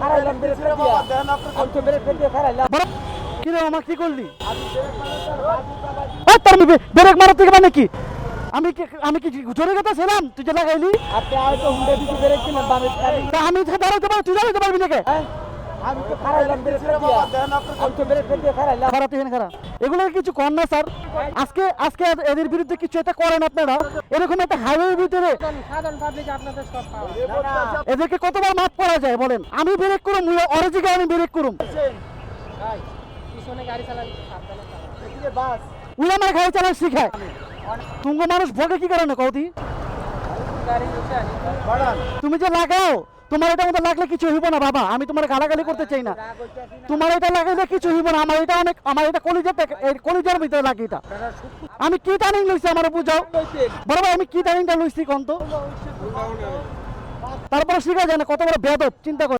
খারাইলাম break আমি তো break ফেলে দিয়ে খারাইলাম কি করলি ব্রেক মারার থেকে মানে কি আমি কি আমি কি জোরে কথা ছিলাম তুই যে লাগাইলি আমি দাঁড়াতে পারব তুই দাঁড়াতে পারবি নাকি কিছু কর না স্যার। আজকে আজকে এদের বিরুদ্ধে কিছু একটা করেন আপনারা। এরকম একটা হাইওয়ের ভিতরে সাধারণ পাবলিক আপনাদের সব পাওয়া। এদেরকে কতবার মাফ করা যায় বলেন? আমি ব্রেক করুম অরিজিকে আমি ব্রেক করুম। পিছনে গাড়ি চালান শিখায়। তুঙ্গ মানুষ ভোগে কি কারণে বাড়ান। তুমি যে লাগাও তোমার এটা মতো লাগলে কিছু হইব না, বাবা। আমি তোমার গালাগালি করতে চাই না। তোমার এটা লাগাইলে কিছু হইব না, আমার এটা অনেক, আমার এটা কলিজার এই কলিজার ভিতরে লাগে এটা। আমি কি টার্নিং লইছি আমার বুঝাও ভাই, আমি কি টার্নিংটা লইছি কন্ত? তারপরে শিখা যায় না কত বড় বেদব চিন্তা